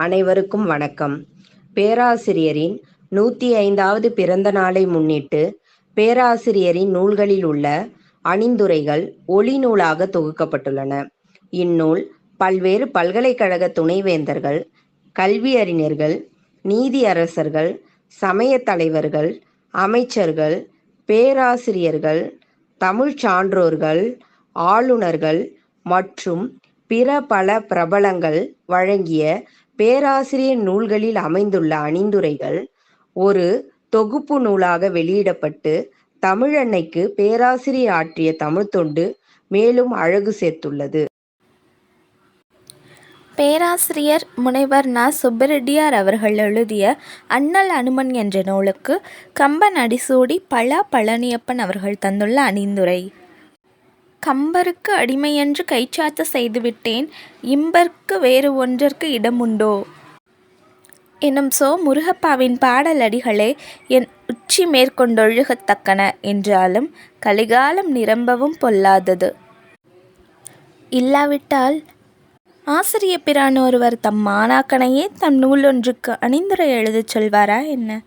அனைவருக்கும் வணக்கம். பேராசிரியரின் நூற்றி ஐந்தாவது பிறந்த நாளை முன்னிட்டு பேராசிரியரின் நூல்களில் உள்ள அணிந்துரைகள் ஒளி நூலாக தொகுக்கப்பட்டுள்ளன. இந்நூல் பல்வேறு பல்கலைக்கழக துணைவேந்தர்கள் கல்வியறிஞர்கள் நீதியரசர்கள் சமய தலைவர்கள் அமைச்சர்கள் பேராசிரியர்கள் தமிழ்ச் சான்றோர்கள் ஆளுநர்கள் மற்றும் பிற பல பிரபலங்கள் வழங்கிய பேராசிரியர் நூல்களில் அமைந்துள்ள அணிந்துரைகள் ஒரு தொகுப்பு நூலாக வெளியிடப்பட்டு தமிழன்னைக்கு பேராசிரியர் ஆற்றிய தமிழ் தொண்டு மேலும் அழகு சேர்த்துள்ளது. பேராசிரியர் முனைவர் ந. சுப்பரெட்டியார் அவர்கள் எழுதிய அண்ணல் அனுமன் என்ற நூலுக்கு கம்பன் அடிசூடி பழ பழனியப்பன் அவர்கள் தந்துள்ள அணிந்துரை. கம்பருக்கு அடிமையென்று கைச்சாத்த செய்துவிட்டேன் இம்பர்க்கு வேறு ஒன்றற்கு இடமுண்டோ? எனும் சோ முருகப்பாவின் பாடலடிகளே என் உச்சி மேற்கொண்டொழுகத்தக்கன என்றாலும் கலிகாலம் நிரம்பவும் பொல்லாதது. இல்லாவிட்டால் ஆசிரிய பிரான் ஒருவர் தம் மாணாக்கனையே தம் நூலொன்றுக்கு அணிந்துரை எழுதச் சொல்வாரா என்ன?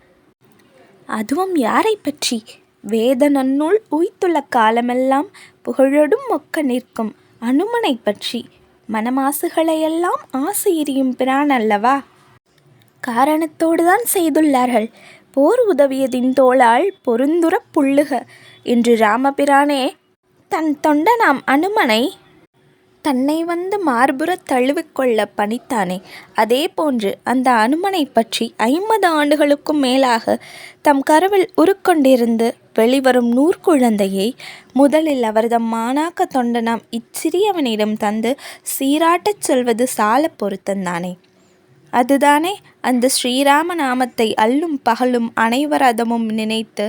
அதுவும் யாரை பற்றி? வேத நன்னூல் உய்த்துள்ள காலமெல்லாம் புகழொடும் மொக்க நிற்கும் அனுமனை பற்றி மனமாசுகளையெல்லாம் ஆசை எரியும் பிரான் அல்லவா காரணத்தோடு தான் செய்துள்ளார்கள். போர் உதவியதின் தோளால் பொருந்துறப் புள்ளுக என்று ராமபிரானே தன் தொண்டனாம் அனுமனை தன்னை வந்து மார்புறத் தழுவிக்கொள்ள பணித்தானே. அதே போன்று அந்த அனுமனை பற்றி ஐம்பது ஆண்டுகளுக்கும் மேலாக தம் கருவில் உருக்கொண்டிருந்து வெளிவரும் நூற்குழந்தையை முதலில் அவரது மாணாக்க தொண்டனாம் இச்சிறியவனிடம் தந்து சீராட்டச் சொல்வது சால பொருத்தந்தானே அதுதானே அந்த ஸ்ரீராம நாமத்தை அல்லும் பகலும் அனைவரதமும் நினைத்து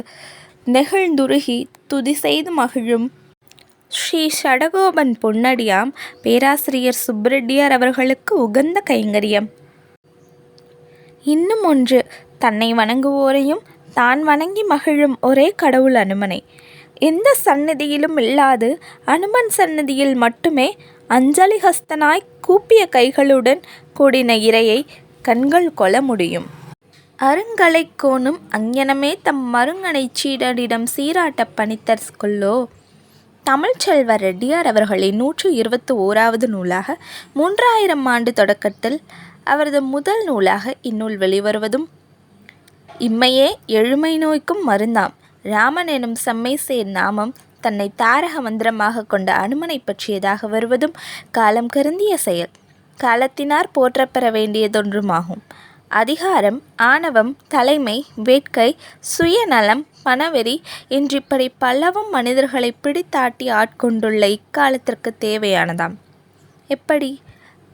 நெகிழ்ந்துருகி துதி செய்து மகிழும். ஸ்ரீ ஷடகோபன் பொன்னடியாம் பேராசிரியர் சுப்ரெட்டியார் அவர்களுக்கு உகந்த கைங்கரியம். இன்னும் ஒன்று தன்னை வணங்குவோரையும் தான் வணங்கி மகிழும் ஒரே கடவுள் அனுமனை. எந்த சந்நிதியிலும் இல்லாது அனுமன் சந்நிதியில் மட்டுமே அஞ்சலி ஹஸ்தனாய் கூப்பிய கைகளுடன் கூடின இரையை கண்கள் கொள்ள முடியும். அருங்கலைக் கோணும் அங்ஞனமே தம் மருங்கனை சீடரிடம் சீராட்டப் பணித்தர் கொல்லோ தமிழ்ச்செல்வர் ரெட்டியார் அவர்களின் நூற்று இருபத்தி ஓராவது நூலாக மூன்றாயிரம் ஆண்டு தொடக்கத்தில் அவரது முதல் நூலாக இந்நூல் வெளிவருவதும் இம்மையே எழுமை நோய்க்கும் மருந்தாம். ராமன் எனும் செம்மை சேர் நாமம் தன்னை தாரக மந்திரமாக கொண்ட அனுமனை பற்றியதாக வருவதும் காலம் கருந்திய செயல். காலத்தினார் போற்றப்பெற வேண்டியதொன்றுமாகும். அதிகாரம் ஆணவம் தலைமை வேட்கை சுயநலம் பணவெறி என்றிப்படி பலவும் மனிதர்களை பிடித்தாட்டி ஆட்கொண்டுள்ள இக்காலத்திற்கு தேவையானதாம். எப்படி?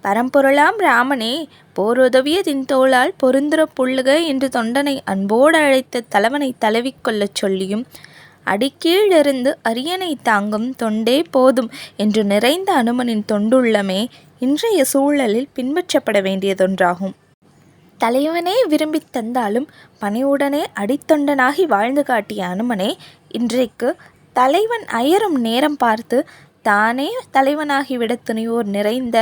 பரம்பொருளாம் ராமனே போருதவியதின் தோளால் பொருந்துற புள்ளுக என்று தொண்டனை அன்போடு அழைத்த தலைவனை தழுவிக்கொள்ளச் சொல்லியும் அடிக்கீழிருந்து அரியணை தாங்கும் தொண்டே போதும் என்று நிறைந்த அனுமனின் தொண்டுள்ளமே இன்றைய சூழலில் பின்பற்றப்பட வேண்டியதொன்றாகும். தலைவனே விரும்பித் தந்தாலும் பணிவுடனே அடித்தொண்டனாகி வாழ்ந்து காட்டிய அனுமனே இன்றைக்கு தலைவன் அயரும் நேரம் பார்த்து தானே தலைவனாகிவிட துணிவோர் நிறைந்த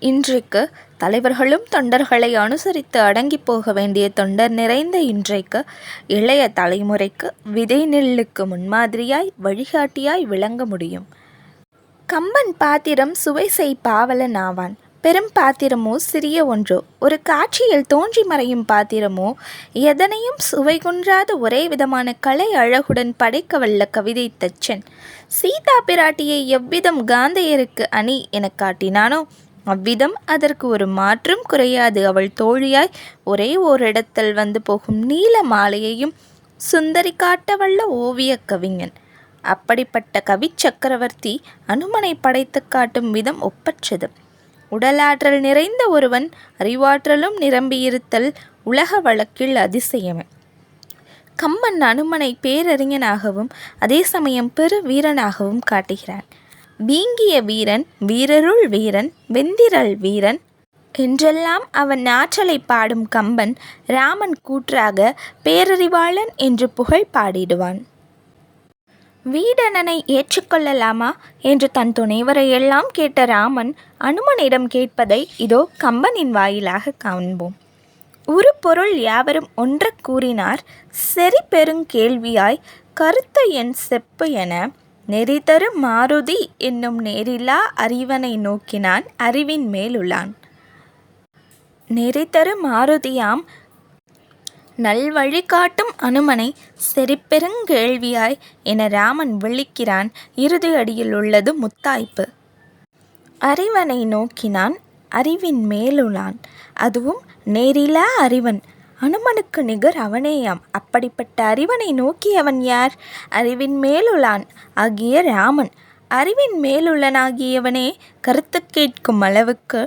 இன்றைக்கு தலைவர்களும் தொண்டர்களை அனுசரித்து அடங்கி போக வேண்டிய தொண்டர் நிறைந்த இன்றைக்கு இளைய தலைமுறைக்கு விதை நெல்லுக்கு முன்மாதிரியாய் வழிகாட்டியாய் விளங்க முடியும். கம்பன் பாத்திரம் சுவை செய் பாவலன் ஆவான். பெரும் பாத்திரமோ சிறிய ஒன்றோ. ஒரு காட்சியில் தோன்றி மறையும் பாத்திரமோ எதனையும் சுவை குன்றாத ஒரே விதமான கலை அழகுடன் படைக்க வல்ல கவிதை தச்சன் சீதா பிராட்டியை எவ்விதம் காந்தையருக்கு அணி எனக் காட்டினானோ அவ்விதம் அதற்கு ஒரு மாற்றும் குறையாது. அவள் தோழியாய் ஒரே ஓரிடத்தில் வந்து போகும் நீல மாலையையும் சுந்தரி காட்டவல்ல ஓவியக் கவிஞன். அப்படிப்பட்ட கவி சக்கரவர்த்தி அனுமனை படைத்து காட்டும் விதம் ஒப்பற்றது. உடலாற்றல் நிறைந்த ஒருவன் அறிவாற்றலும் நிரம்பியிருத்தல் உலக வழக்கில் அதிசயமே. கம்மன் அனுமனை பேரறிஞனாகவும் அதே சமயம் பெரு வீரனாகவும் காட்டுகிறான். வீங்கிய வீரன் வீரருள் வீரன் வெந்திரல் வீரன். என்றெல்லாம் அவன் ஆற்றலை பாடும் கம்பன் ராமன் கூற்றாக பேரறிவாளன் என்று புகழ் பாடிடுவான். வீடனனை ஏற்றுக்கொள்ளலாமா என்று தன் துணைவரை எல்லாம் கேட்ட ராமன் அனுமனிடம் கேட்பதை இதோ கம்பனின் வாயிலாக காண்போம். ஒரு பொருள் யாவரும் ஒன்ற கூறினார் செறி பெருங்கேள்வியாய் கருத்த என் செப்பு என நெறிதரு மாருதி என்னும் நேரிலா அறிவனை நோக்கினான் அறிவின் மேலுளான் நெறிதரு மாருதியாம் நல்வழி காட்டும் அனுமனை செறிப்பெருங்கேள்வியாய் என ராமன் விழிக்கிறான் இறுதி அடியில் உள்ளது முத்தாய்ப்பு. அறிவனை நோக்கினான் அறிவின் மேலுளான் அதுவும் நேரிலா அறிவன் அனுமனுக்கு நிகர் அவனேயாம். அப்படிப்பட்ட அறிவனை நோக்கியவன் யார்? அறிவின் மேலுளான் ஆகிய ராமன். அறிவின் மேலுள்ளனாகியவனே கருத்து கேட்கும் அளவுக்கு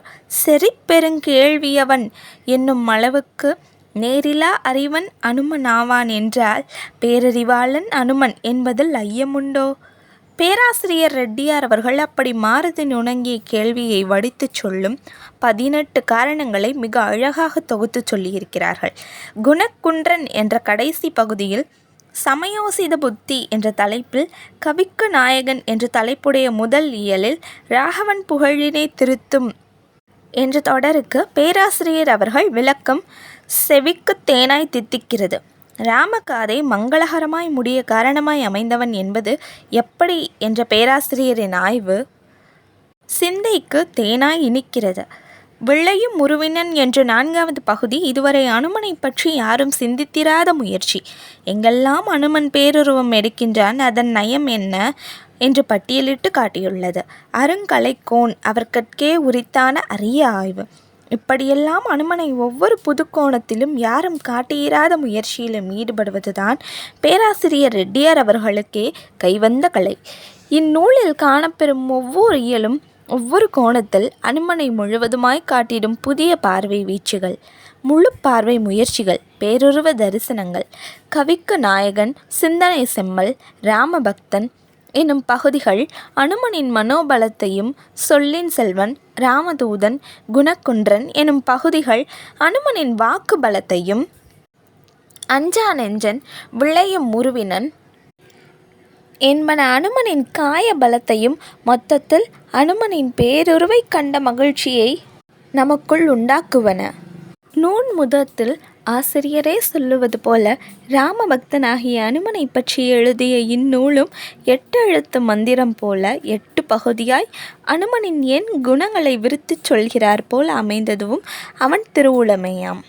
செறிப்பெருங்கேள்வியவன் என்னும் அளவுக்கு நேரிலா அறிவன் அனுமன் ஆவான் என்றால் பேரறிவாளன் அனுமன் என்பதில் ஐயமுண்டோ? பேராசிரியர் ரெட்டியார் அவர்கள் அப்படி மாறுதி நுணங்கிய கேள்வியை வடித்துச் சொல்லும் பதினெட்டு காரணங்களை மிக அழகாக தொகுத்து சொல்லியிருக்கிறார்கள். குணக்குன்றன் என்ற கடைசி பகுதியில் சமயோசித புத்தி என்ற தலைப்பில் கவிக்கு நாயகன் என்ற தலைப்புடைய முதல் இயலில் ராகவன் புகழினை திருத்தும் என்ற தொடருக்கு பேராசிரியர் அவர்கள் விளக்கம் செவிக்கு தேனாய் தித்திக்கிறது. ராமகாதை மங்களகரமாய் முடிய காரணமாய் அமைந்தவன் என்பது எப்படி என்ற பேராசிரியரின் ஆய்வு சிந்தைக்கு தேனாய் இனிக்கிறது. வெள்ளையும் முருவினன் என்ற நான்காவது பகுதி இதுவரை அனுமனை பற்றி யாரும் சிந்தித்திராத முயற்சி. எங்கெல்லாம் அனுமன் பேருருவம் எடுக்கின்றான் அதன் நயம் என்ன என்று பட்டியலிட்டு காட்டியுள்ளது. அருங்கலைக்கோன் அவர்கட்கே உரித்தான அரிய ஆய்வு. இப்படியெல்லாம் அனுமனை ஒவ்வொரு புதுக்கோணத்திலும் யாரும் காட்டியிராத முயற்சியிலும் ஈடுபடுவதுதான் பேராசிரியர் ரெட்டியார் அவர்களுக்கே கைவந்த கலை. இந்நூலில் காணப்பெறும் ஒவ்வொரு இயலும் ஒவ்வொரு கோணத்தில் அனுமனை முழுவதுமாய் காட்டிடும் புதிய பார்வை வீச்சுகள் முழு பார்வை முயற்சிகள் பேருருவ தரிசனங்கள் கவிக்கு நாயகன் சிந்தனை செம்மல் ராமபக்தன் எனும் பகுதிகள் அனுமனின் மனோபலத்தையும் சொல்லின் செல்வன் ராமதூதன் குணக்குன்றன் எனும் பகுதிகள் அனுமனின் வாக்கு பலத்தையும் அஞ்சா நெஞ்சன் விளையும் முருவினன் என்பன அனுமனின் காய பலத்தையும் மொத்தத்தில் அனுமனின் பேருருவை கண்ட மகிழ்ச்சியை நமக்குள் உண்டாக்குவன. நூன் முதத்தில் ஆசிரியரே சொல்லுவது போல ராமபக்தனாகிய அனுமனை பற்றி எழுதிய இந்நூலும் எட்டு எழுத்து மந்திரம் போல எட்டு பகுதியாய் அனுமனின் எண் குணங்களை விருத்துச் சொல்கிறார் போல் அமைந்ததும் அவன் திருவுளமையாம்.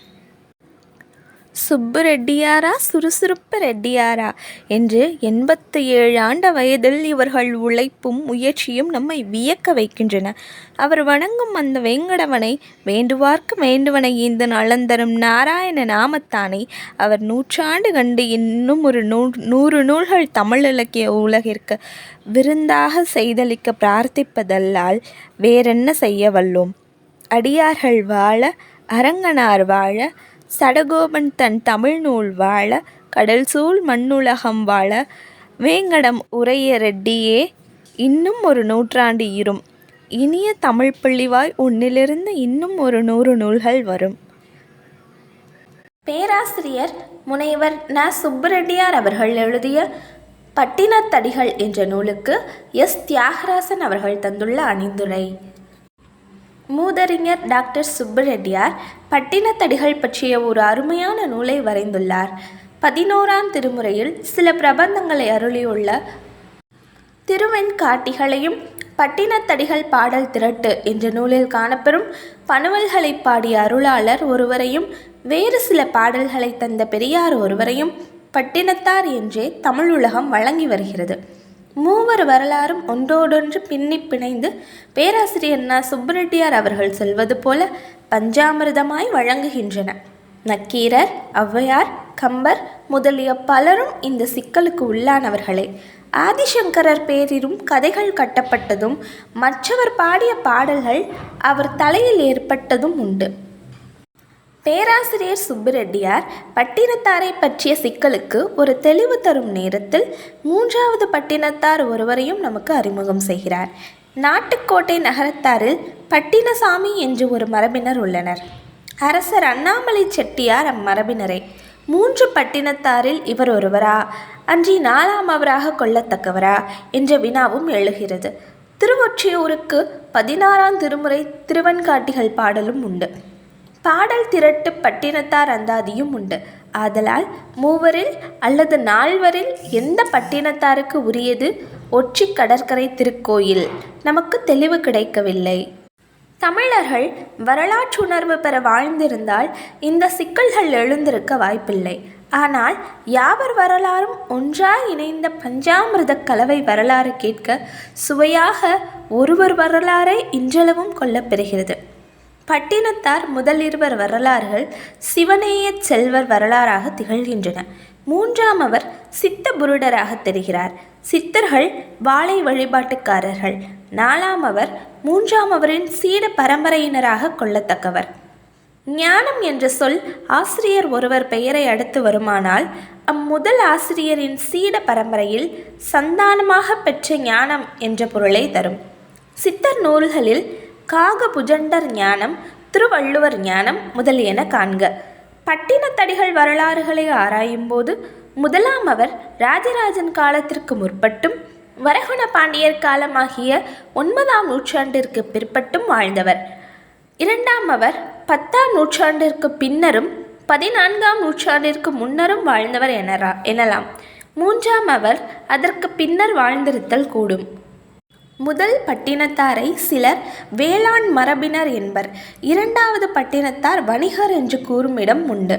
சுப்பு ரெட்டியாரா? சுறுசுறுப்பு ரெட்டியாரா? என்று எண்பத்து ஏழு ஆண்ட வயதில் இவர்கள் உழைப்பும் முயற்சியும் நம்மை வியக்க வைக்கின்றன. அவர் வணங்கும் அந்த வேங்கடவனை வேண்டுவார்க்கு வேண்டுவனை இந்த நலந்தரும் நாராயண நாமத்தானை அவர் நூற்றாண்டு கண்டு இன்னும் ஒரு நூ நூறு நூல்கள் தமிழ் இலக்கிய உலகிற்கு விருந்தாக செய்தளிக்க பிரார்த்திப்பதல்லால் வேறென்ன செய்ய வல்லோம்? அடியார்கள் வாழ அரங்கனார் வாழ சடகோபன் தன் தமிழ் நூல் வாழ கடல் சூழ் மண்ணுலகம் வாழ வேங்கடம் உரைய ரெட்டியே இன்னும் ஒரு நூற்றாண்டு இரும். இனிய தமிழ் பிள்ளிவாய் உன்னிலிருந்து இன்னும் ஒரு நூறு நூல்கள் வரும். பேராசிரியர் முனைவர் ந. சுப்புரெட்டியார் அவர்கள் எழுதிய பட்டினத்தடிகள் என்ற நூலுக்கு எஸ். தியாகராசன் அவர்கள் தந்துள்ள அணிந்துரை. மூதறிஞர் டாக்டர் சுப்பரெட்டியார் பட்டினத்தடிகள் பற்றிய ஒரு அருமையான நூலை வரைந்துள்ளார். பதினோராம் திருமுறையில் சில பிரபந்தங்களை அருளியுள்ள திருவெண்காட்டிகளையும் பட்டினத்தடிகள் பாடல் திரட்டு என்ற நூலில் காணப்பெறும் பனுவல்களை பாடிய அருளாளர் ஒருவரையும் வேறு சில பாடல்களை தந்த பெரியார் ஒருவரையும் பட்டினத்தார் என்றே தமிழ் உலகம் வழங்கி வருகிறது. மூவர் வரலாறும் ஒன்றோடொன்று பின்னி பிணைந்து பேராசிரியர் ந. சுப்பரெட்டியார் அவர்கள் சொல்வது போல பஞ்சாமிர்தமாய் வழங்குகின்றன. நக்கீரர் ஔவையார் கம்பர் முதலிய பலரும் இந்த சிக்கலுக்கு உள்ளானவர்களே. ஆதிசங்கரர் பேரிலும் கதைகள் கட்டப்பட்டதும் மற்றவர் பாடிய பாடல்கள் அவர் தலையில் ஏற்பட்டதும் உண்டு. பேராசிரியர் சுப்புரெட்டியார் பட்டினத்தாரை பற்றிய சிக்கலுக்கு ஒரு தெளிவு தரும் நேரத்தில் மூன்றாவது பட்டினத்தார் ஒருவரையும் நமக்கு அறிமுகம் செய்கிறார். நாட்டுக்கோட்டை நகரத்தாரில் பட்டினசாமி என்று ஒரு மரபினர் உள்ளனர். அரசர் அண்ணாமலை செட்டியார் அம்மரபினரே. மூன்று பட்டினத்தாரில் இவர் ஒருவரா? அன்றி நாலாம் அவராக கொள்ளத்தக்கவரா? என்ற வினாவும் எழுகிறது. திருவொற்றியூருக்கு பதினாறாம் திருமுறை திருவன்காட்டிகள் பாடலும் உண்டு. பாடல் திரட்டு பட்டினத்தார் அந்தாதியும் உண்டு. ஆதலால் மூவரில் அல்லது நால்வரில் எந்த பட்டினத்தாருக்கு உரியது? ஒற்றி கடற்கரை திருக்கோயில். நமக்கு தெளிவு கிடைக்கவில்லை. தமிழர்கள் வரலாற்றுணர்வு பெற வாழ்ந்திருந்தால் இந்த சிக்கல்கள் எழுந்திருக்க வாய்ப்பில்லை. ஆனால் யாவர் வரலாறும் ஒன்றாய் இணைந்த பஞ்சாமிரத கலவை வரலாறு கேட்க சுவையாக ஒருவர் வரலாறை இன்றளவும் கொள்ளப்பெறுகிறது பட்டினத்தார் முதலிருவர் வரலாறுகள் சிவனேய செல்வர் வரலாறாக திகழ்கின்றன. மூன்றாம் அவர் சித்த புருடராக தெரிகிறார். சித்தர்கள் வாழை வழிபாட்டுக்காரர்கள். நாலாம் அவர் மூன்றாம் அவரின் சீட பரம்பரையினராக கொள்ளத்தக்கவர். ஞானம் என்ற சொல் ஆசிரியர் ஒருவர் பெயரை அடுத்து வருமானால் அம்முதல் ஆசிரியரின் சீட பரம்பரையில் சந்தானமாக பெற்ற ஞானம் என்ற பொருளை தரும். சித்தர் நூல்களில் காக புஜண்டர் ஞானம் திருவள்ளுவர் ஞானம் முதலியன காண்க. பட்டினத்தடிகள் வரலாறுகளை ஆராயும்போது முதலாம் அவர் ராஜராஜன் காலத்திற்கு முற்பட்டும் வரகுண பாண்டியர் காலமாகிய ஒன்பதாம் நூற்றாண்டிற்கு பிற்பட்டும் வாழ்ந்தவர். இரண்டாம் அவர் பத்தாம் நூற்றாண்டிற்கு பின்னரும் பதினான்காம் நூற்றாண்டிற்கு முன்னரும் வாழ்ந்தவர் எனரா எனலாம். மூன்றாம் அவர் அதற்கு பின்னர் வாழ்ந்திருத்தல் கூடும். முதல் பட்டினத்தாரை சிலர் வேளாண் மரபினர் என்பர். இரண்டாவது பட்டினத்தார் வணிகர் என்று கூறும் இடம் உண்டு.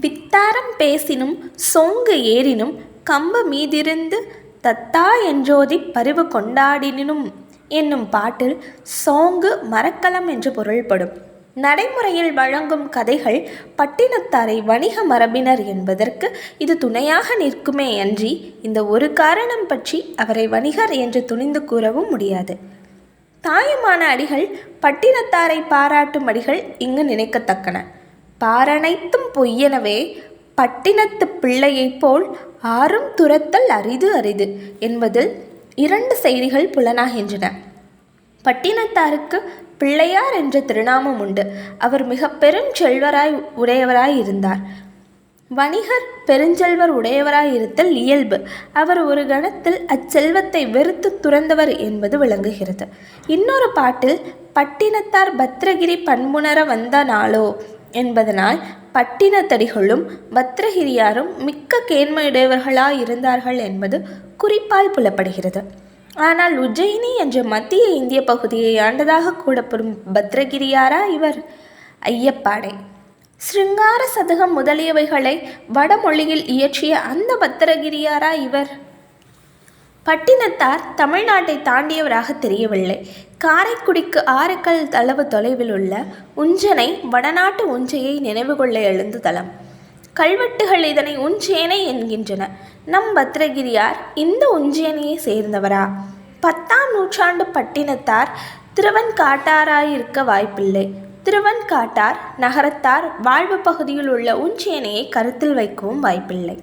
வித்தாரம் பேசினும் சோங்கு ஏறினும் கம்பு மீதிருந்து தத்தா என்றோதி பரிவு கொண்டாடினும் என்னும் பாட்டில் சோங்கு மரக்கலம் என்று பொருள்படும். நடைமுறையில் வழங்கும் கதைகள் பட்டினத்தாரை வணிக மரபினர் என்பதற்கு இது துணையாக நிற்குமே அன்றி இந்த ஒரு காரணம் பற்றி அவரை வணிகர் என்று துணிந்து கூறவும் முடியாது. தாயுமான அடிகள் பட்டினத்தாரை பாராட்டும் அடிகள் இங்கு நினைக்கத்தக்கன. பாரனைத்தும் பொய்யெனவே பட்டினத்து பிள்ளையைப் போல் ஆறும் துரத்தல் அரிது அரிது என்பதில் இரண்டு செய்திகள் புலனாகின்றன. பட்டினத்தாருக்கு பிள்ளையார் என்ற திருநாமம் உண்டு. அவர் மிக பெருஞ்செல்வராய் உடையவராய் இருந்தார். வணிகர் பெருஞ்செல்வர் உடையவராயிருத்தல் இயல்பு. அவர் ஒரு கணத்தில் அச்செல்வத்தை வெறுத்து துறந்தவர் என்பது விளங்குகிறது. இன்னொரு பாட்டில் பட்டினத்தார் பத்ரகிரி பண்புணர வந்த நாளோ என்பதனால் பட்டினத்தடிகளும் பத்ரகிரியாரும் மிக்க கேண்மையுடையவர்களாய் இருந்தார்கள் என்பது குறிப்பால் புலப்படுகிறது. ஆனால் உஜ்ஜயினி என்ற மத்திய இந்திய பகுதியை ஆண்டதாக கூடப்படும் பத்ரகிரியாரா இவர்? ஐயப்பாடை. சிருங்கார சதகம் முதலியவைகளை வடமொழியில் இயற்றிய அந்த பத்திரகிரியாரா இவர்? பட்டினத்தார் தமிழ்நாட்டை தாண்டியவராக தெரியவில்லை. காரைக்குடிக்கு ஆறுக்கல் அளவு தொலைவில் உள்ள உஞ்சனை வடநாட்டு உஞ்சையை நினைவுகொள்ள எழுந்து தளம் கல்வெட்டுகள் இதனை உஞ்சேனை என்கின்றன. நம் பத்ரகிரியார் இந்த உஞ்சேனையை சேர்ந்தவரா? பத்தாம் நூற்றாண்டு பட்டினத்தார் திருவன்காட்டாராயிருக்க வாய்ப்பில்லை. திருவன்காட்டார் நகரத்தார் வாழ்வு பகுதியில் உள்ள உஞ்சேனையை கருத்தில் வைக்கவும் வாய்ப்பில்லை.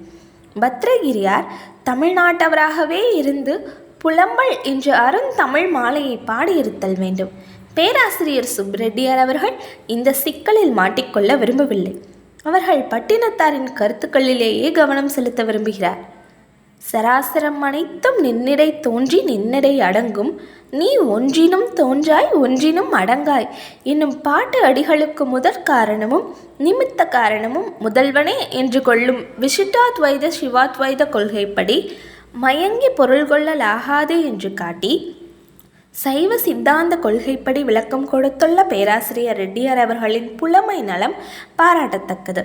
பத்ரகிரியார் தமிழ்நாட்டவராகவே இருந்து புலம்பல் என்ற அருந்தமிழ் மாலையை பாடியிருத்தல் வேண்டும். பேராசிரியர் சுப்ரெட்டியார் அவர்கள் இந்த சிக்கலில் மாட்டிக்கொள்ள விரும்பவில்லை. அவர்கள் பட்டினத்தாரின் கருத்துக்களிலேயே கவனம் செலுத்த விரும்புகிறார். சராசரம் அனைத்தும் நின்னிடை தோன்றி நின்னிடை அடங்கும். நீ ஒன்றினும் தோன்றாய் ஒன்றினும் அடங்காய். என்னும் பாட்டு அடிகளுக்கு முதற் காரணமும் நிமித்த காரணமும் முதல்வனே என்று கொள்ளும் விசிட்டாத்வைத சிவாத்வைத கொள்கைப்படி மயங்கி பொருள் கொள்ளலாகாது என்று காட்டி சைவ சித்தாந்த கொள்கைப்படி விளக்கம் கொடுத்துள்ள பேராசிரியர் ரெட்டியார் அவர்களின் புலமை நலம் பாராட்டத்தக்கது.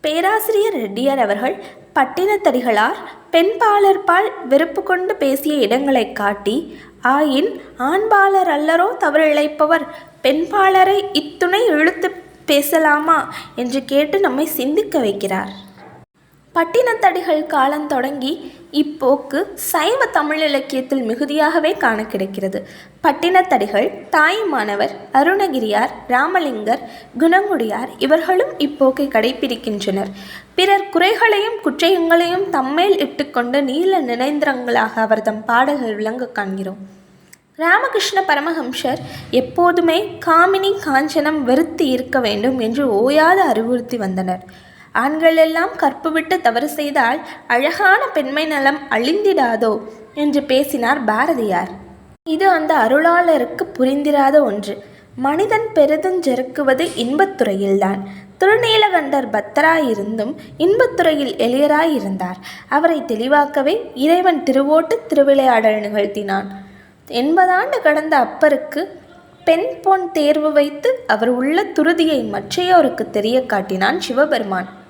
பேராசிரியர் ரெட்டியார் அவர்கள் பட்டினத்தடிகளார் பெண்பாளர்பால் வெறுப்பு கொண்டு பேசிய இடங்களை காட்டி ஆயின் ஆண்பாளர் அல்லரோ தவறிழைப்பவர் பெண்பாளரை இத்துணை இழுத்து பேசலாமா என்று கேட்டு நம்மை சிந்திக்க வைக்கிறார். பட்டினத்தடிகள் காலம் தொடங்கி இப்போக்கு சைவ தமிழ் இலக்கியத்தில் மிகுதியாகவே காண கிடைக்கிறது. பட்டினத்தடிகள் தாயுமானவர் அருணகிரியார் ராமலிங்கர் குணங்குடியார் இவர்களும் இப்போக்கை கடைபிடிக்கின்றனர் பிறர் குறைகளையும் குற்றயங்களையும் தம்மேல் இட்டுக்கொண்டு நீல நினைந்திரங்களாக அவர் தம் பாடல்கள் விளங்க காண்கிறோம். ராமகிருஷ்ண பரமஹம்சர் எப்போதுமே காமினி காஞ்சனம் வெறுத்து இருக்க வேண்டும் என்று ஓயாது அறிவுறுத்தி வந்தனர். ஆண்கள் எல்லாம் கற்பு விட்டு தவறு செய்தால் அழகான பெண்மை நலம் அழிந்திடாதோ? என்று பேசினார் பாரதியார். இது அந்த அருளாளருக்கு புரிந்திராத ஒன்று. மனிதன் பெரிதுஞ்செருக்குவது இன்பத்துறையில்தான் திருநீலகண்டர் பத்தராயிருந்தும் இன்பத்துறையில் எளியராயிருந்தார். அவரை தெளிவாக்கவே இறைவன் திருவோட்டு திருவிளையாடல் நிகழ்த்தினான். எண்பதாண்டு கடந்த அப்பருக்கு பெண் பொன் தேர்வு வைத்து அவர் உள்ள துருதியை மற்றையோருக்கு தெரிய காட்டினான் சிவபெருமான்.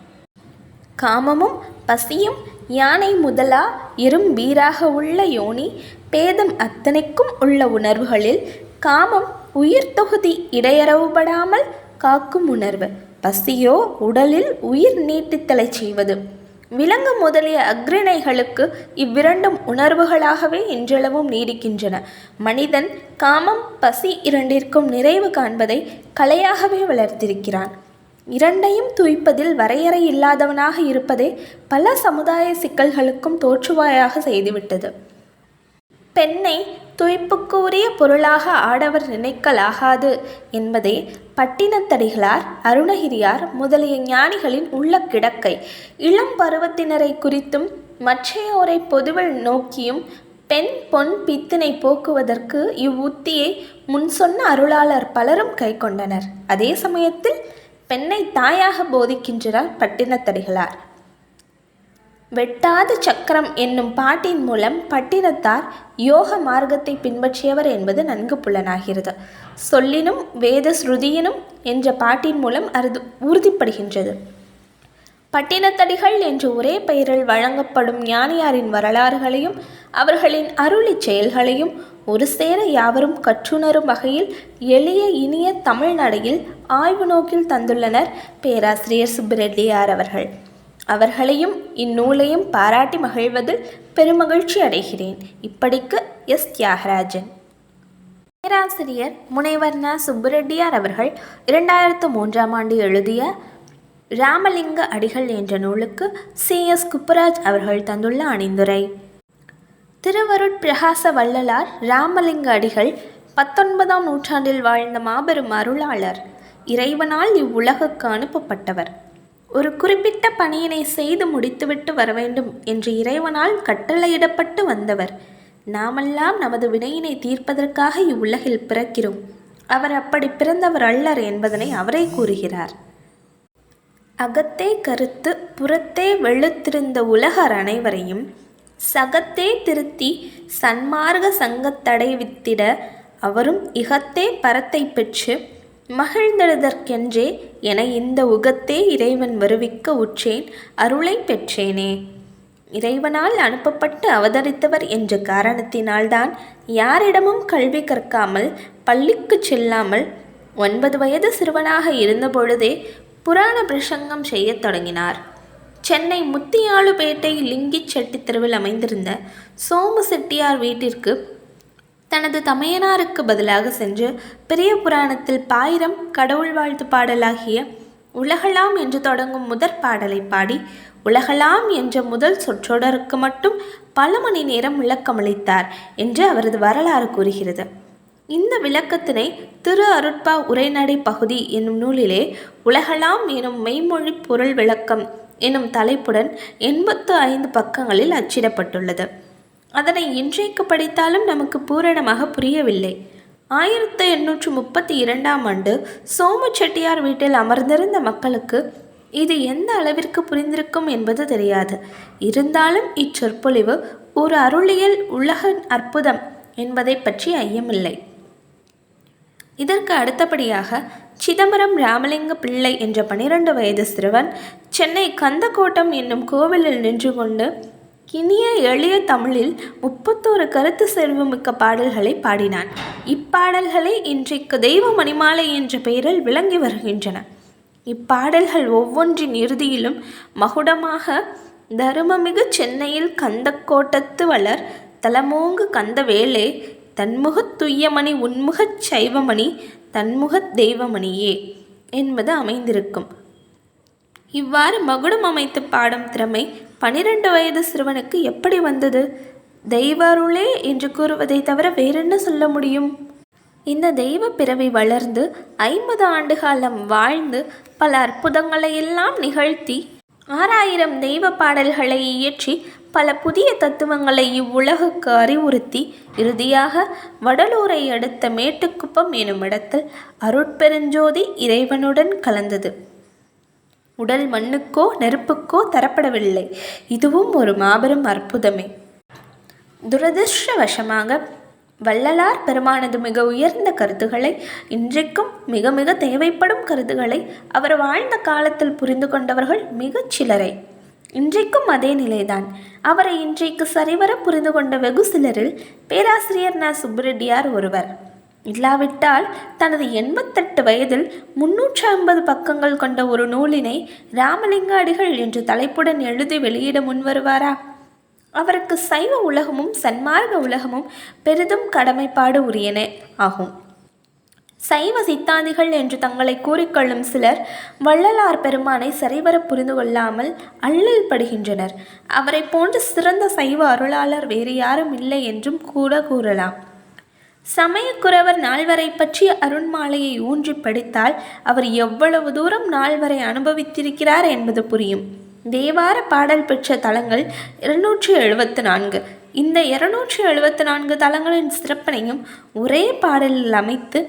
காமமும் பசியும் யானை முதலா இரும் வீராக உள்ள யோனி பேதம் அத்தனைக்கும் உள்ள உணர்வுகளில் காமம் உயிர் தொகுதி இடையறவுபடாமல் காக்கும் உணர்வு. பசியோ உடலில் உயிர் நீட்டித்தலை செய்வது. விலங்கு முதலிய அக்ரிணைகளுக்கு இவ்விரண்டும் உணர்வுகளாகவே இன்றளவும் நீடிக்கின்றன. மனிதன் காமம் பசி இரண்டிற்கும் நிறைவு காண்பதை கலையாகவே வளர்த்திருக்கிறான். இரண்டையும் துய்ப்பதில் வரையறை இல்லாதவனாக இருப்பதே பல சமுதாய சிக்கல்களுக்கும் தோற்றுவாயாக செய்துவிட்டது. பெண்ணை துய்ப்புக்கு உரிய பொருளாக ஆடவர் நினைக்கலாகாது என்பதே பட்டினத்தடிகளார் அருணகிரியார் முதலிய ஞானிகளின் உள்ள கிடக்கை. இளம் பருவத்தினரை குறித்தும் மற்றையோரை பொதுவில் நோக்கியும் பெண் பொன் பித்தினை போக்குவதற்கு இவ்வுத்தியை முன் சொன்ன அருளாளர் பலரும் கைக்கொண்டனர். அதே சமயத்தில் பெண்ணை தாயாக போதிக்கின்றார் பட்டினத்தடிகளார். வெட்டாத சக்கரம் என்னும் பாட்டின் மூலம் பட்டினத்தார் யோக மார்க்கத்தை பின்பற்றியவர் என்பது நன்கு புலனாகிறது. சொல்லினும் வேத ஸ்ருதியினும் என்ற பாட்டின் மூலம் அறுது உறுதிப்படுகின்றது. பட்டினத்தடிகள் என்று ஒரே பெயரில் வழங்கப்படும் ஞானியாரின் வரலாறுகளையும் அவர்களின் அருளிச் செயல்களையும் ஒரு சேர யாவரும் கற்றுணரும் வகையில் எளிய இனிய தமிழ் நடையில் ஆய்வு நோக்கில் தந்துள்ளனர் பேராசிரியர் சுப்பிரெட்டியார் அவர்கள். அவர்களையும் இந்நூலையும் பாராட்டி மகிழ்வதில் பெருமகிழ்ச்சி அடைகிறேன். இப்படிக்கு எஸ். தியாகராஜன். பேராசிரியர் முனைவர் ந. சுப்புரெட்டியார் அவர்கள் இரண்டாயிரத்து மூன்றாம் ஆண்டு எழுதிய ராமலிங்க அடிகள் என்ற நூலுக்கு சி. எஸ். குப்புராஜ் அவர்கள் தந்துள்ள அணிந்துரை. திருவருட்பிரகாச வள்ளலார் ராமலிங்க அடிகள் பத்தொன்பதாம் நூற்றாண்டில் வாழ்ந்த மாபெரும் அருளாளர். இறைவனால் இவ்வுலகுக்கு அனுப்பப்பட்டவர். ஒரு குறிப்பிட்ட பணியினை செய்து முடித்துவிட்டு வர வேண்டும் என்று இறைவனால் கட்டளையிடப்பட்டு வந்தவர். நாமெல்லாம் நமது வினையினை தீர்ப்பதற்காக இவ்வுலகில் பிறக்கிறோம். அவர் அப்படி பிறந்தவர் அல்லர் என்பதனை அவரே கூறுகிறார். அகத்தே கருத்து புறத்தே வெளுத்திருந்த உலகர் அனைவரையும் சகத்தே திருத்தி சன்மார்க்க சங்கத்தடை வித்திட அவரும் இகத்தே பரத்தை பெற்று மகிழ்ந்தெழுதற்கென்றே என இந்த உகத்தே இறைவன் வருவிக்க உற்றேன் அருளை பெற்றேனே. இறைவனால் அனுப்பப்பட்டு அவதரித்தவர் என்ற காரணத்தினால்தான் யாரிடமும் கல்வி கற்காமல் பள்ளிக்கு செல்லாமல் ஒன்பது வயது சிறுவனாக இருந்தபொழுதே புராண பிரசங்கம் செய்யத் தொடங்கினார். சென்னை முத்தியாளுபேட்டை லிங்கிச் செட்டி தெருவில் அமைந்திருந்த சோமு செட்டியார் வீட்டிற்கு தனது தமையனாருக்கு பதிலாக சென்று பெரிய புராணத்தில் பாயிரம் கடவுள் வாழ்த்து பாடலாகிய உலகலாம் என்று தொடங்கும் முதற் பாடலை பாடி உலகலாம் என்ற முதல் சொற்றொடருக்கு மட்டும் பல மணி நேரம் விளக்கமளித்தார் என்று அவரது வரலாறு கூறுகிறது. இந்த விளக்கத்தினை திரு அருட்பா உரைநடை பகுதி என்னும் நூலிலே உலகலாம் எனும் மெய்மொழி பொருள் விளக்கம் எனும் தலைப்புடன் எண்பத்து ஐந்து பக்கங்களில் அச்சிடப்பட்டுள்ளது. அதனை இன்றைக்கு படித்தாலும் நமக்கு பூரணமாக புரியவில்லை. ஆயிரத்து எண்ணூற்று முப்பத்தி இரண்டாம் ஆண்டு சோமு செட்டியார் வீட்டில் அமர்ந்திருந்த மக்களுக்கு இது எந்த அளவிற்கு புரிந்திருக்கும் என்பது தெரியாது. இருந்தாலும் இச்சொற்பொழிவு ஒரு அருளியல் உலக அற்புதம் என்பதை பற்றி ஐயமில்லை. இதற்கு அடுத்தபடியாக சிதம்பரம் ராமலிங்க பிள்ளை என்ற பனிரெண்டு வயது சிறுவன் சென்னை கந்தக்கோட்டம் என்னும் கோவிலில் நின்று கொண்டு இனிய எளிய தமிழில் முப்பத்தோரு கருத்து செல்வமிக்க பாடல்களை பாடினான். இப்பாடல்களே இன்றைக்கு தெய்வ மணிமாலை என்ற பெயரில் விளங்கி வருகின்றன. இப்பாடல்கள் ஒவ்வொன்றின் இறுதியிலும் மகுடமாக தருமமிகு சென்னையில் கந்தக்கோட்டத்து வளர் தலமோங்கு கந்தவேலே தன்முகத் துய்யமணி உன்முகச் சைவமணி தன்முகத் தெய்வமணியே என்பது அமைந்திருக்கும். இவ்வாறு மகுடம் அமைத்து பாடும் திறமை பனிரெண்டு வயது சிறுவனுக்கு எப்படி வந்தது? தெய்வருளே என்று கூறுவதை தவிர வேறென்ன சொல்ல முடியும்? இந்த தெய்வ பிறவி வளர்ந்து ஐம்பது ஆண்டு காலம் வாழ்ந்து பல அற்புதங்களை எல்லாம் நிகழ்த்தி ஆறாயிரம் தெய்வ பாடல்களை இயற்றி பல புதிய தத்துவங்களை இவ்வுலகுக்கு அறிவுறுத்தி இறுதியாக வடலூரை அடுத்த மேட்டுக்குப்பம் எனும் இடத்தில் அருட்பெருஞ்சோதி இறைவனுடன் கலந்தது. உடல் மண்ணுக்கோ நெருப்புக்கோ தரப்படவில்லை. இதுவும் ஒரு மாபெரும் அற்புதமே. துரதிர்ஷ்டவசமாக வள்ளலார் பெருமானது மிக உயர்ந்த கருத்துக்களை இன்றைக்கும் மிக மிக தேவைப்படும் கருத்துக்களை அவர் வாழ்ந்த காலத்தில் புரிந்து கொண்டவர்கள் மிகச் சிலரை இன்றைக்கும் அதே நிலைதான். அவரை இன்றைக்கு சரிவர புரிந்து கொண்ட வெகு சிலரில் பேராசிரியர் ந. சுப்ரெட்டியார் ஒருவர். இல்லாவிட்டால் தனது எண்பத்தெட்டு வயதில் முன்னூற்று ஐம்பது பக்கங்கள் கொண்ட ஒரு நூலினை ராமலிங்க அடிகள் என்று தலைப்புடன் எழுதி வெளியிட முன்வருவாரா அவருக்கு சைவ உலகமும் சன்மார்க்க உலகமும் பெரிதும் கடமைப்பாடு உரியன ஆகும். சைவ சித்தாந்திகள் என்று தங்களை கூறிக்கொள்ளும் சிலர் வள்ளலார் பெருமானை சரிவர புரிந்து கொள்ளாமல் அல்லல் படுகின்றனர். அவரை போன்ற சிறந்த சைவ அருளாளர் வேறு யாரும் இல்லை என்றும் கூட கூறலாம். சமயக்குறவர் நால்வரை பற்றிய அருண்மாலையை ஊன்றி படித்தால் அவர் எவ்வளவு தூரம் நால்வரை அனுபவித்திருக்கிறார் என்பது புரியும். தேவார பாடல் பெற்ற தலங்கள் இருநூற்றி எழுபத்து நான்கு. இந்த இருநூற்றி எழுபத்து நான்கு தலங்களின் சிறப்பினையும் ஒரே பாடலில் அமைத்து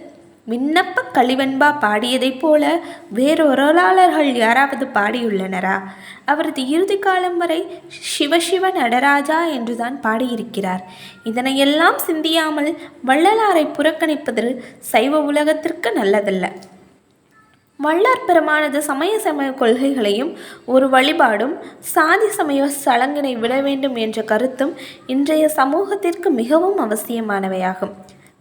விண்ணப்ப கலிவெண்பா பாடியதைப் போல வேறொருளாளர்கள் யாராவது பாடியுள்ளனரா? அவரது இறுதி காலம் வரை சிவசிவ நடராஜா என்றுதான் பாடியிருக்கிறார். இதனையெல்லாம் சிந்தியாமல் வள்ளலாரை புறக்கணிப்பது சைவ உலகத்திற்கு நல்லதல்ல. வள்ளார் பெருமானது சமய சமய கொள்கைகளையும் ஒரு வழிபாடும் சாதி சமய சடங்கினை விட வேண்டும் என்ற கருத்தும் இன்றைய சமூகத்திற்கு மிகவும் அவசியமானவையாகும்.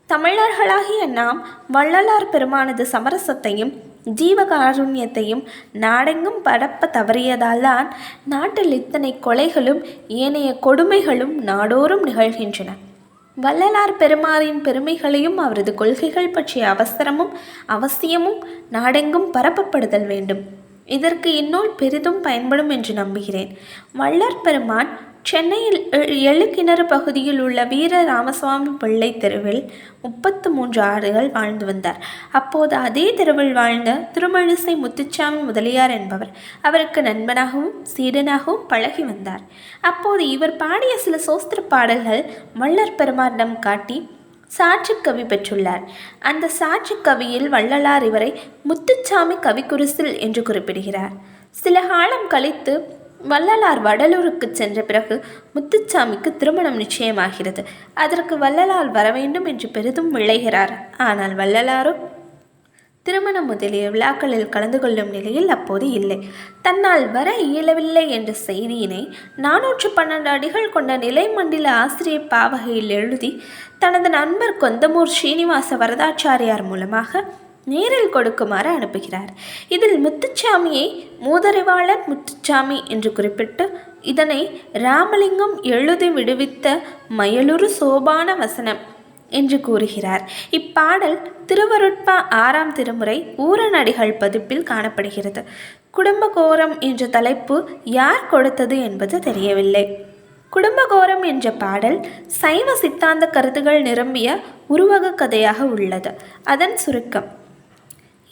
தமிழர்களாகிய நாம் வள்ளலார் பெருமானது சமரசத்தையும் ஜீவகாருண்யத்தையும் நாடெங்கும் பரப்ப தவறியதால்தான் நாட்டில் இத்தனை கொலைகளும் ஏனைய கொடுமைகளும் நாடோறும் நிகழ்கின்றன. வள்ளலார் பெருமாறின் பெருமைகளையும் அவரது கொள்கைகள் பற்றிய அவசரமும் அவசியமும் நாடெங்கும் பரப்பப்படுதல் வேண்டும். இதற்கு இந்நூல் பெரிதும் பயன்படும் என்று நம்புகிறேன். வள்ளற் பெருமான் சென்னையில் எழுக்கிணறு பகுதியில் உள்ள வீர ராமசுவாமி பிள்ளை தெருவில் முப்பத்து மூன்று ஆண்டுகள் வாழ்ந்து வந்தார். அப்போது அதே தெருவில் வாழ்ந்த திருமழிசை முத்துச்சாமி முதலியார் என்பவர் அவருக்கு நண்பனாகவும் சீடனாகவும் பழகி வந்தார். அப்போது இவர் பாடிய சில சோஸ்திர பாடல்கள் மல்லர் பெருமானிடம் காட்டி சாட்சி கவி பெற்றுள்ளார். அந்த சாட்சி கவியில் வள்ளலார் இவரை முத்துச்சாமி கவிக்குரிசில் என்று குறிப்பிடுகிறார். சில காலம் கழித்து வள்ளலார் வடலூருக்கு சென்ற பிறகு முத்துச்சாமிக்கு திருமணம் நிச்சயமாகிறது. அதற்கு வள்ளலார் வர வேண்டும் என்று பெரிதும் விளைகிறார் ஆனால் வள்ளலாரும் திருமணம் முதலிய விழாக்களில் கலந்து கொள்ளும் நிலையில் அப்போது இல்லை. தன்னால் வர இயலவில்லை என்ற செய்தியினை நானூற்று பன்னெண்டு அடிகள் கொண்ட நிலைமண்டில ஆசிரியர் பாவகையில் எழுதி தனது நண்பர் கொந்தமூர் ஸ்ரீனிவாச வரதாச்சாரியார் மூலமாக நேரில் கொடுக்குமாறு அனுப்புகிறார். இதில் முத்துச்சாமியை மூதறிவாளர் முத்துச்சாமி என்று குறிப்பிட்டு இதனை ராமலிங்கம் எழுதி விடுவித்த மயலுரு சோபான வசனம் என்று கூறுகிறார். இப்பாடல் திருவருட்பா ஆறாம் திருமுறை ஊரநடிகள் பதிப்பில் காணப்படுகிறது. குடும்பகோரம் என்ற தலைப்பு யார் கொடுத்தது என்பது தெரியவில்லை. குடும்பகோரம் என்ற பாடல் சைவ சித்தாந்த கருத்துகள் நிரம்பிய உருவக கதையாக உள்ளது. அதன் சுருக்கம்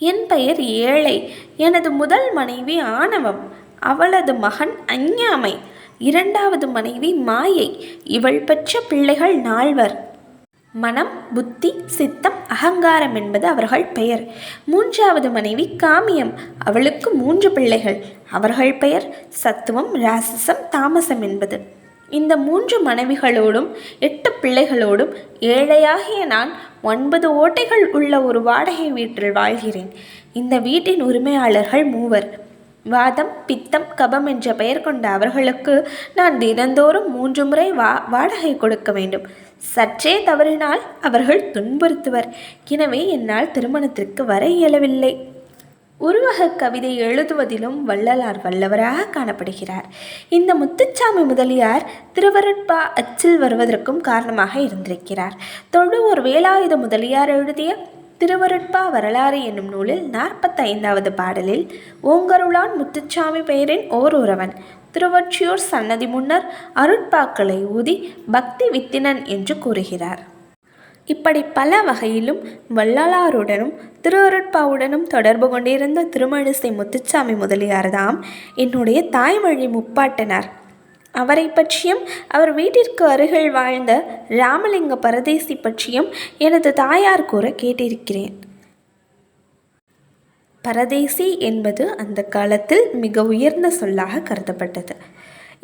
என் பெயர் ஏழை. எனது முதல் மனைவி ஆணவம். அவளது மகன் அஞ்ஞாமை. இரண்டாவது மனைவி மாயை. இவள் பெற்ற பிள்ளைகள் நால்வர். மனம் புத்தி சித்தம் அகங்காரம் என்பது அவர்கள் பெயர். மூன்றாவது மனைவி காமியம். அவளுக்கு மூன்று பிள்ளைகள். அவர்கள் பெயர் சத்துவம் ராசசம் தாமசம் என்பது. இந்த மூன்று மனைவிகளோடும் எட்டு பிள்ளைகளோடும் ஏழையாகிய நான் ஒன்பது ஓட்டைகள் உள்ள ஒரு வாடகை வீட்டில் வாழ்கிறேன். இந்த வீட்டின் உரிமையாளர்கள் மூவர். வாதம் பித்தம் கபம் என்ற பெயர் கொண்ட அவர்களுக்கு நான் தினந்தோறும் மூன்று முறை வா வாடகை கொடுக்க வேண்டும். சற்றே தவறினால் அவர்கள் துன்புறுத்துவர். எனவே என்னால் திருமணத்திற்கு வர இயலவில்லை. உருவக கவிதை எழுதுவதிலும் வள்ளலார் வல்லவராக காணப்படுகிறார். இந்த முத்துச்சாமி முதலியார் திருவருட்பா அச்சில் வருவதற்கும் காரணமாக இருந்திருக்கிறார். தொழுவூர் வேலாயுத முதலியார் எழுதிய திருவருட்பா வரலாறு என்னும் நூலில் நாற்பத்தைந்தாவது பாடலில் ஓங்கருளான் முத்துச்சாமி பெயரின் ஓர் உறவன் திருவொற்றியூர் சன்னதி முன்னர் அருட்பாக்களை ஊதி பக்தி வித்தினன் என்று கூறுகிறார். இப்படி பல வகையிலும் வள்ளலாருடனும் திருவருட்பாவுடனும் தொடர்பு கொண்டிருந்த திருமழிசை முத்துச்சாமி முதலியார்தாம் என்னுடைய தாய்மொழி முப்பாட்டனார். அவரை பற்றியும் அவர் வீட்டிற்கு அருகில் வாழ்ந்த ராமலிங்க பரதேசி பற்றியும் எனது தாயார் கூற கேட்டிருக்கிறேன். பரதேசி என்பது அந்த காலத்தில் மிக உயர்ந்த சொல்லாக கருதப்பட்டது.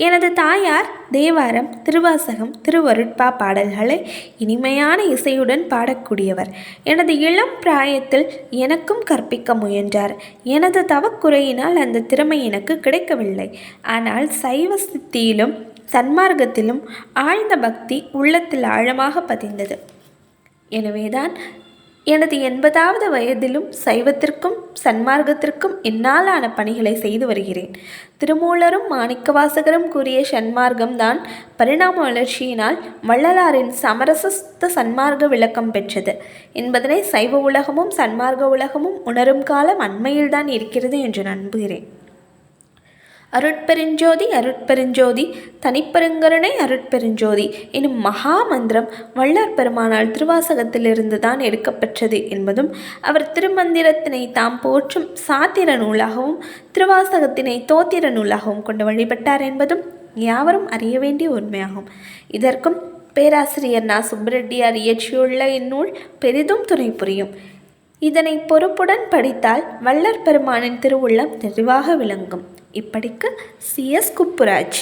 எனது தாயார் தேவாரம் திருவாசகம் திருவருட்பா பாடல்களை இனிமையான இசையுடன் பாடக்கூடியவர். எனது இளம் பிராயத்தில் எனக்கும் கற்பிக்க முயன்றார். எனது தவக்குறையினால் அந்த திறமை எனக்கு கிடைக்கவில்லை. ஆனால் சைவ சித்தியிலும் சன்மார்க்கத்திலும் ஆழ்ந்த பக்தி உள்ளத்தில் ஆழமாக பதிந்தது. எனவேதான் எனது எண்பதாவது வயதிலும் சைவத்திற்கும் சன்மார்க்கத்திற்கும் என்னாலான பணிகளை செய்து வருகிறேன். திருமூலரும் மாணிக்கவாசகரும் கூறிய சன்மார்க்கம்தான் பரிணாம வளர்ச்சியினால் வள்ளலாரின் சமரசஸ்த சன்மார்க்க விளக்கம் பெற்றது. என்பதனை சைவ உலகமும் சன்மார்க்க உலகமும் உணரும் காலம் அண்மையில்தான் இருக்கிறது என்று நம்புகிறேன். அருட்பெருஞ்சோதி அருட்பெருஞ்சோதி தனிப்பெருங்கருணை அருட்பெருஞ்சோதி எனும் மகா மந்திரம் வள்ளார் பெருமானால் திருவாசகத்திலிருந்து தான் எடுக்கப்பெற்றது என்பதும் அவர் திருமந்திரத்தினை தாம் போற்றும் சாத்திர நூலாகவும் திருவாசகத்தினை தோத்திர நூலாகவும் கொண்டு வழிபட்டார் என்பதும் யாவரும் அறிய வேண்டிய உண்மையாகும். இதற்கும் பேராசிரியர் நா. சுப்ரெட்டியார் இயற்றியுள்ள இந்நூல் பெரிதும் துணை புரியும். இதனை பொறுப்புடன் படித்தால் வள்ளற் பெருமானின் திருவுள்ளம் தெளிவாக விளங்கும். இப்படிக்கு சி எஸ் குப்புராஜ்